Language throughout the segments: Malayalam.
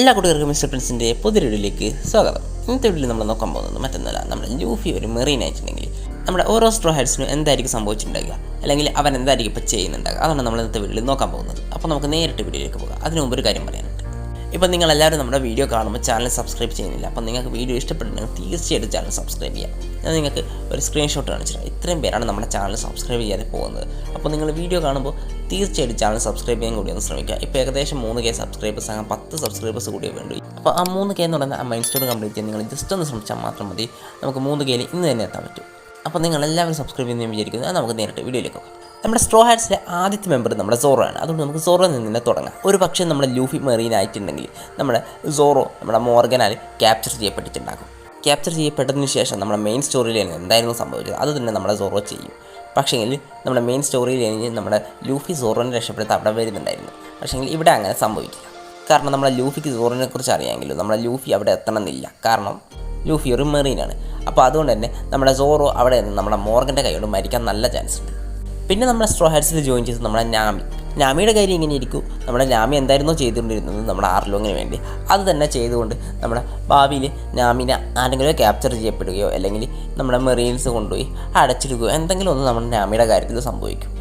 എല്ലാ കുട്ടികൾക്കും മിസ്റ്റർ പ്രിൻസിന്റെ പുതിയ വീഡിയോയിലേക്ക് സ്വാഗതം. ഇന്നത്തെ വീഡിയോയിൽ നമ്മൾ നോക്കാൻ പോകുന്നത് മറ്റൊന്നല്ല നമ്മുടെ ലൂഫി ഒരു മെറീൻ ആയിട്ടുണ്ടെങ്കിൽ നമ്മുടെ ഓരോ സ്ട്രോ ഹെഡ്സിനും എന്തായിരിക്കും സംഭവിച്ചിട്ടുണ്ടാകുക അല്ലെങ്കിൽ അവൻ എന്തായിരിക്കും ഇപ്പോൾ ചെയ്യുന്നുണ്ടാകുക അതാണ് നമ്മൾ ഇന്നത്തെ വീഡിയോയിൽ നോക്കാൻ പോകുന്നത്. അപ്പോൾ നമുക്ക് നേരിട്ട് വീഡിയോയിലേക്ക് പോകാം. അതിനുമുമ്പ് ഒരു കാര്യം പറയാനുണ്ട് ഇപ്പം നിങ്ങൾ എല്ലാവരും നമ്മുടെ വീഡിയോ കാണുമ്പോൾ ചാനൽ സബ്സ്ക്രൈബ് ചെയ്യുന്നില്ല അപ്പം നിങ്ങൾക്ക് വീഡിയോ ഇഷ്ടപ്പെട്ടിട്ടുണ്ടെങ്കിൽ തീർച്ചയായിട്ടും ചാനൽ സബ്സ്ക്രൈബ് ചെയ്യാം. ഞാൻ നിങ്ങൾക്ക് ഒരു സ്ക്രീൻഷോട്ട് കാണിച്ചിട്ട് ഇത്രയും പേരാണ് നമ്മുടെ ചാനൽ സബ്സ്ക്രൈബ് ചെയ്യാതെ പോകുന്നത്. അപ്പോൾ നിങ്ങൾ വീഡിയോ കാണുമ്പോൾ തീർച്ചയായിട്ടും ചാനൽ സബ്സ്ക്രൈബ് ചെയ്യാൻ കൂടി ഒന്ന് ശ്രമിക്കുക. ഇപ്പോൾ ഏകദേശം മൂന്ന് കെ സബ്സ്ക്രൈബേഴ്സ് അങ്ങനെ പത്ത് സബ്സ്ക്രൈബേഴ്സ് കൂടി വേണ്ടി. അപ്പോൾ ആ മൂന്ന് കെ എന്ന് പറയുന്ന ആ മൈൻഡ് കംപ്ലീറ്റ് ചെയ്യാൻ നിങ്ങൾ ജസ്റ്റ് ഒന്ന് ശ്രമിച്ചാൽ മാത്രം മതി. നമുക്ക് മൂന്ന് കെയിൽ ഇന്ന് തന്നെ എത്താൻ പറ്റും. അപ്പോൾ നിങ്ങൾ എല്ലാവരും സബ്സ്ക്രൈബ് ചെയ്യുന്ന വിചാരിക്കുന്നത് നമുക്ക് നേരിട്ട് വീഡിയോയിലേക്ക് പോകാം നമ്മുടെ സ്ട്രോ ഹാറ്റ്സിലെ ആദ്യത്തെ മെമ്പർ നമ്മുടെ സോറോ ആണ്. അതുകൊണ്ട് നമുക്ക് സോറോ നിന്ന് തന്നെ തുടങ്ങാം. ഒരു പക്ഷേ നമ്മുടെ ലൂഫി മെറീൻ ആയിട്ടുണ്ടെങ്കിൽ നമ്മുടെ സോറോ നമ്മുടെ മോർഗനാൽ ക്യാപ്ചർ ചെയ്യപ്പെട്ടിട്ടുണ്ടാകും. ക്യാപ്ചർ ചെയ്യപ്പെട്ടതിന് ശേഷം നമ്മുടെ മെയിൻ സ്റ്റോറിയിൽ എന്തായിരുന്നു സംഭവിച്ചത്? അത് തന്നെ നമ്മുടെ സോറോ ചെയ്യും. പക്ഷേങ്കിൽ നമ്മുടെ മെയിൻ സ്റ്റോറിയിൽ കഴിഞ്ഞ് നമ്മുടെ ലൂഫി സോറോനെ രക്ഷപ്പെടുത്താൻ അവിടെ വരുന്നുണ്ടായിരുന്നു. പക്ഷേങ്കിൽ ഇവിടെ അങ്ങനെ സംഭവിക്കില്ല. കാരണം നമ്മുടെ ലൂഫിക്ക് സോറിനെ കുറിച്ച് അറിയാമെങ്കിലും നമ്മുടെ ലൂഫി അവിടെ എത്തണമെന്നില്ല. കാരണം ലൂഫി ഒരു മെറീനാണ് അപ്പോൾ അതുകൊണ്ട് തന്നെ നമ്മുടെ സോറോ അവിടെ നിന്ന് നമ്മുടെ മോർഗന്റെ കൈകൊണ്ട് മരിക്കാൻ നല്ല ചാൻസ് ഉണ്ട്. പിന്നെ നമ്മുടെ സ്ട്രോ ഹാറ്റ്സിൽ ജോയിൻ ചെയ്തത് നമ്മുടെ നാമി. നാമിയുടെ കാര്യം ഇങ്ങനെ ഇരിക്കും. നമ്മുടെ നാമി എന്തായിരുന്നോ ചെയ്തുകൊണ്ടിരുന്നത് നമ്മുടെ ആർലോങ്ങിന് വേണ്ടി. അത് തന്നെ ചെയ്തുകൊണ്ട് നമ്മുടെ ഭാവിയിൽ നാമിനെ ആരെങ്കിലും ക്യാപ്ചർ ചെയ്യപ്പെടുകയോ അല്ലെങ്കിൽ നമ്മുടെ മെറീൻസ് കൊണ്ടുപോയി അടച്ചിടുകയോ എന്തെങ്കിലും ഒന്ന് നമ്മുടെ നാമിയുടെ കാര്യത്തിൽ സംഭവിക്കും.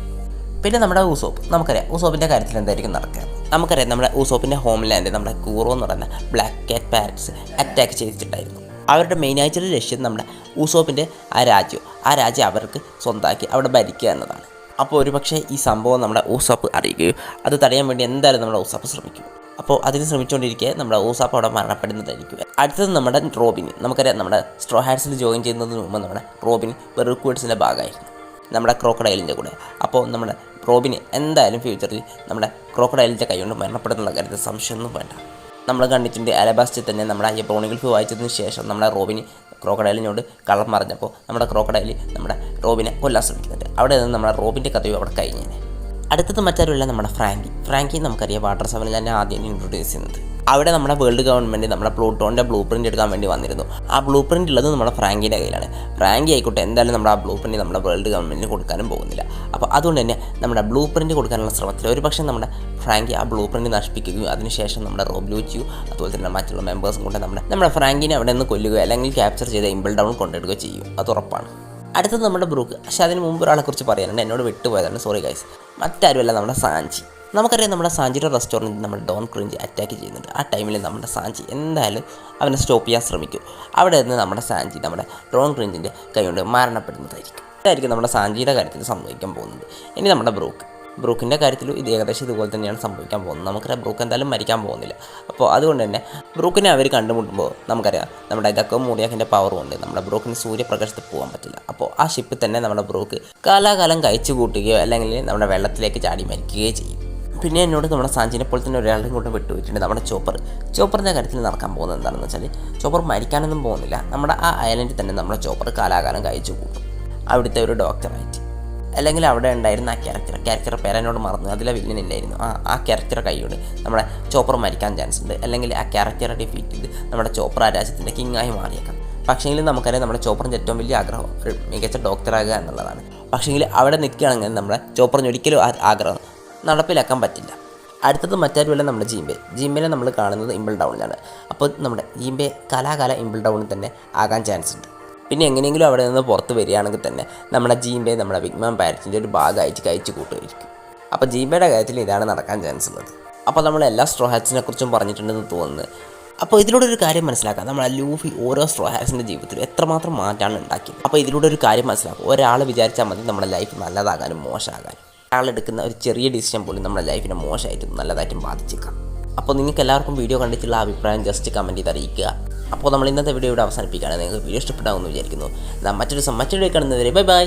പിന്നെ നമ്മുടെ ഊസോപ്പ്. നമുക്കറിയാം ഊസോപ്പിന്റെ കാര്യത്തിൽ എന്തായിരിക്കും നടക്കുക. നമുക്കറിയാം നമ്മുടെ ഊസോപ്പിന്റെ ഹോംലാൻഡ് നമ്മുടെ കൂറോ എന്ന് പറയുന്ന ബ്ലാക്ക് കാറ്റ് പാരറ്റ്സ് അറ്റാക്ക് ചെയ്തിട്ടുണ്ടായിരുന്നു. അവരുടെ മെയിനായിട്ടുള്ള ലക്ഷ്യം നമ്മുടെ ഊസോപ്പിന്റെ ആ രാജ്യം ആ രാജ്യം അവർക്ക് സ്വന്തമാക്കി അവിടെ ഭരിക്കുക എന്നതാണ്. അപ്പോൾ ഒരുപക്ഷെ ഈ സംഭവം നമ്മുടെ ഊസാപ്പ് അറിയുകയും അത് തടയാൻ വേണ്ടി എന്തായാലും നമ്മുടെ ഊസാപ്പ് ശ്രമിക്കും. അപ്പോൾ അതിന് ശ്രമിച്ചുകൊണ്ടിരിക്കെ നമ്മുടെ ഊസാപ്പ് അവിടെ മരണപ്പെടുന്നതായിരിക്കും. അടുത്തത് നമ്മുടെ റോബിൻ. നമുക്കറിയാം നമ്മുടെ സ്ട്രോ ഹാൻഡ്സിൽ ജോയിൻ ചെയ്യുന്നതിന് മുമ്പ് നമ്മുടെ റോബിൻ വെറുക്വേഡ്സിന്റെ ഭാഗമായിരുന്നു. നമ്മുടെ ക്രോക്കഡൈലിന്റെ കൂടെ. അപ്പോൾ നമ്മുടെ റോബിന് എന്തായാലും ഫ്യൂച്ചറിൽ നമ്മുടെ ക്രോക്കഡൈലിന്റെ കൈകൊണ്ട് മരണപ്പെടുന്നുള്ള കാര്യത്തിൽ സംശയമൊന്നും വേണ്ട. നമ്മൾ കണ്ടിട്ടുണ്ട് അലബാസ്റ്റിൽ തന്നെ നമ്മുടെ ബ്രോണിഗൾഫ് വായിച്ചതിന് ശേഷം നമ്മുടെ റോബിന് ക്രോക്കഡൈലിനോട് കള്ളം പറഞ്ഞപ്പോൾ നമ്മുടെ ക്രോക്കഡൈൽ നമ്മുടെ റോബിനെ കൊല്ലാൻ ശ്രമിക്കുന്നുണ്ട്. അവിടെ നിന്ന് നമ്മുടെ റോബിന്റെ കഥയും അവിടെ കഴിഞ്ഞേനെ അടുത്തത് മറ്റാരുമല്ല നമ്മുടെ ഫ്രാങ്കി. ഫ്രാങ്കി നമുക്കറിയാം വാട്ടർ സെവനിൽ തന്നെ ആദ്യം ഇൻട്രൊഡ്യൂസ് ചെയ്യുന്നത്. അവിടെ നമ്മുടെ വേൾഡ് ഗവൺമെന്റ് നമ്മുടെ പ്ലൂട്ടോന്റെ ബ്ലൂ പ്രിന്റ് എടുക്കാൻ വേണ്ടി വന്നിരുന്നു. ആ ബ്ലൂ പ്രിന്റ് ഉള്ളത് നമ്മുടെ ഫ്രാങ്കിന്റെ കയ്യിലാണ്. ഫ്രാങ്കി ആയിക്കോട്ടെ എന്തായാലും നമ്മുടെ ആ ബ്ലൂ പ്രിന്റ് നമ്മുടെ വേൾഡ് ഗവൺമെന്റിന് കൊടുക്കാനും പോകുന്നില്ല. അപ്പോൾ അതുകൊണ്ട് തന്നെ നമ്മുടെ ബ്ലൂ പ്രിന്റ് കൊടുക്കാനുള്ള ശ്രമത്തിൽ ഒരു പക്ഷേ നമ്മുടെ ഫ്രാങ്കി ആ ബ്ലൂ പ്രിന്റ് നശിപ്പിക്കുകയും അതിനുശേഷം നമ്മുടെ റോബ്ലൂച്ചിയു അതുപോലെ തന്നെ മറ്റുള്ള മെമ്പേഴ്സും കൊണ്ട് നമ്മുടെ നമ്മുടെ ഫ്രാങ്കിനെ അവിടെ നിന്ന് കൊല്ലുകയോ അല്ലെങ്കിൽ ക്യാപ്ചർ ചെയ്ത് ഇമ്പിൾ ഡൗൺ കൊണ്ടിടുകയോ ചെയ്യും. അത് ഉറപ്പാണ്. അടുത്തത് നമ്മുടെ ബ്രൂക്ക്. പക്ഷേ അതിന് മുമ്പ് ഒരാളെക്കുറിച്ച് പറയാനുണ്ട്. എന്നോട് വിട്ടുപോയതാണ്. സോറി ഗൈസ് മറ്റാരുമല്ല നമ്മുടെ സാഞ്ചി. നമുക്കറിയാം നമ്മുടെ സാഞ്ചിയുടെ റെസ്റ്റോറന്റിൽ നമ്മൾ ഡോൺ ക്രിഞ്ച് അറ്റാക്ക് ചെയ്യുന്നുണ്ട്. ആ ടൈമിൽ നമ്മുടെ സാഞ്ചി എന്തായാലും അവനെ സ്റ്റോപ്പ് ചെയ്യാൻ ശ്രമിക്കും. അവിടെ നിന്ന് നമ്മുടെ സാഞ്ചി നമ്മുടെ ഡോൺ ക്രിഞ്ചിന്റെ കൈകൊണ്ട് മരണപ്പെടുന്നതായിരിക്കും. ഇതായിരിക്കും നമ്മുടെ സാഞ്ചിയുടെ കാര്യത്തിൽ സംഭവിക്കാൻ പോകുന്നത്. ഇനി നമ്മുടെ ബ്രൂക്ക്. ബ്രൂക്കിന്റെ കാര്യത്തിലും ഇത് ഏകദേശം ഇതുപോലെ തന്നെയാണ് സംഭവിക്കാൻ പോകുന്നത്. നമുക്കറിയാം ബ്രൂക്ക് എന്തായാലും മരിക്കാൻ പോകുന്നില്ല. അപ്പോൾ അതുകൊണ്ട് തന്നെ ബ്രൂക്കിനെ അവർ കണ്ടുമുട്ടുമ്പോൾ നമുക്കറിയാം നമ്മുടെ ഇതൊക്കെ മൂറിയാക്കിന്റെ പവർ കൊണ്ട് നമ്മുടെ ബ്രൂക്കിന് സൂര്യപ്രകാശത്തിൽ പോകാൻ പറ്റില്ല. അപ്പോൾ ആ ഷിപ്പിൽ തന്നെ നമ്മുടെ ബ്രൂക്ക് കാലാകാലം കഴിച്ചു കൂട്ടുകയോ അല്ലെങ്കിൽ നമ്മുടെ വെള്ളത്തിലേക്ക് ചാടി മരിക്കുകയോ ചെയ്യും. പിന്നെ എന്നോട് നമ്മുടെ സാഞ്ചിനെ പോലെ തന്നെ ഒരാളുടെ കൂടെ വിട്ടുപോയിട്ടുണ്ട്. നമ്മുടെ ചോപ്പർ. ചോപ്പറിന്റെ കാര്യത്തിൽ നടക്കാൻ പോകുന്നത് എന്താണെന്ന് വെച്ചാൽ ചോപ്പർ മരിക്കാനൊന്നും പോകുന്നില്ല. നമ്മുടെ ആ ഐലൻഡിൽ തന്നെ നമ്മുടെ ചോപ്പർ കാലാകാലം കഴിച്ചു കൂട്ടും അവിടുത്തെ ഒരു ഡോക്ടറായിട്ട് അല്ലെങ്കിൽ അവിടെ ഉണ്ടായിരുന്ന ആ ക്യാരക്ടർ ക്യാരക്ടർ പേരനോട് മറന്നു. അതിലെ വില്ലനില്ലായിരുന്നു ആ ആ ക്യാരക്ടറെ കൈയോട് നമ്മുടെ ചോപ്പർ മരിക്കാൻ ചാൻസ് ഉണ്ട്. അല്ലെങ്കിൽ ആ ക്യാരക്ടറെ ഡിഫീറ്റ് ചെയ്ത് നമ്മുടെ ചോപ്പർ ആ രാജ്യത്തിന്റെ കിങ്ങായി മാറിയേക്കാം. പക്ഷേങ്കിൽ നമുക്കറിയാം നമ്മുടെ ചോപ്പറിന്റെ ഏറ്റവും വലിയ ആഗ്രഹം ഒരു മികച്ച ഡോക്ടറാകുക എന്നുള്ളതാണ്. പക്ഷേങ്കിൽ അവിടെ നിൽക്കുകയാണെങ്കിൽ നമ്മുടെ ചോപ്പറിന് ഒരിക്കലും ആഗ്രഹം നടപ്പിലാക്കാൻ പറ്റില്ല. അടുത്തത് മറ്റാരുമല്ല നമ്മുടെ ജീംബെ ജീംബെനെ നമ്മൾ കാണുന്നത് ഇമ്പിൾ ഡൗണിലാണ് അപ്പോൾ നമ്മുടെ ജീംബെ കലാകാല ഇമ്പിൾ ഡൗണിൽ തന്നെ ആകാൻ ചാൻസ് ഉണ്ട്. പിന്നെ എങ്ങനെയെങ്കിലും അവിടെ നിന്ന് പുറത്ത് വരികയാണെങ്കിൽ തന്നെ നമ്മുടെ ജീംബെ നമ്മുടെ വിഗ്മാൻ പാരറ്റിന്റെ ഒരു ഭാഗമായിട്ട് കഴിച്ചു കൂട്ടുമായിരിക്കും. അപ്പോൾ ജീംബയുടെ കാര്യത്തിൽ ഇതാണ് നടക്കാൻ ചാൻസ് ഉള്ളത്. അപ്പോൾ നമ്മൾ എല്ലാ സ്ട്രോ ഹാറ്റ്സിനെ കുറിച്ചും പറഞ്ഞിട്ടുണ്ടെന്ന് തോന്നുന്നു. അപ്പോൾ ഇതിലൂടെ ഒരു കാര്യം മനസ്സിലാക്കാം. നമ്മൾ ലൂഫി ഓരോ സ്ട്രോ ഹാറ്റ്സിന്റെ ജീവിതത്തിൽ എത്രമാത്രം മാറ്റാണ് ഉണ്ടാക്കിയത്. അപ്പോൾ ഇതിലൂടെ ഒരു കാര്യം മനസ്സിലാക്കും. ഒരാൾ വിചാരിച്ചാൽ മതി നമ്മുടെ ലൈഫ് നല്ലതാകാനും മോശമാകാനും. ഒരാളെടുക്കുന്ന ഒരു ചെറിയ ഡിസിഷൻ പോലും നമ്മുടെ ലൈഫിനെ മോശമായിട്ടും നല്ലതായിട്ടും ബാധിച്ചേക്കാം. അപ്പോൾ നിങ്ങൾക്ക് എല്ലാവർക്കും വീഡിയോ കണ്ടിട്ടുള്ള അഭിപ്രായം ജസ്റ്റ് കമന്റ് ചെയ്ത് അറിയിക്കുക. അപ്പോൾ നമ്മൾ ഇന്നത്തെ വീഡിയോ ഇവിടെ അവസാനിപ്പിക്കുകയാണ്. നിങ്ങൾക്ക് വീഡിയോ ഇഷ്ടപ്പെടാമെന്ന് വിചാരിക്കുന്നു. മറ്റൊരു മറ്റൊരു കാണുന്നവരെ ബൈ ബൈ